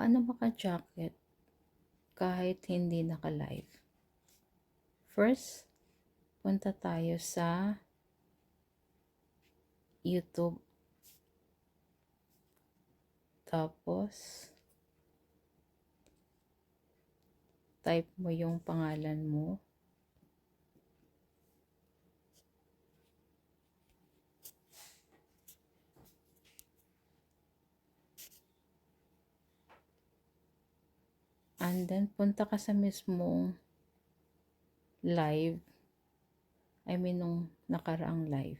Paano maka-jacket kahit hindi naka-live? First, punta tayo sa YouTube. Tapos, type mo yung pangalan mo. And then, punta ka sa mismong live. I mean, nung nakaraang live.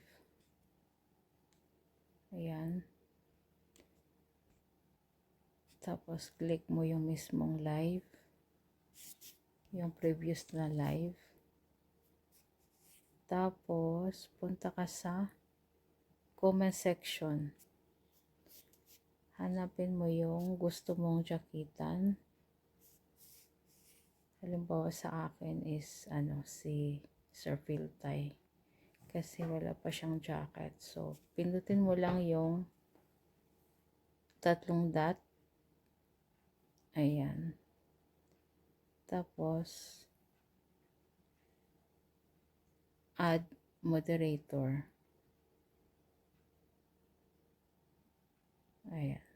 Ayan. Tapos, click mo yung mismong live. Yung previous na live. Tapos, punta ka sa comment section. Hanapin mo yung gusto mong jakitan. Halimbawa sa akin is ano si Sir Philtay. Kasi wala pa siyang jacket. So, pindutin mo lang yung tatlong dot. Ayan. Tapos, add moderator. Ayan.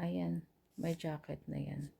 Ayan. May jacket na yan.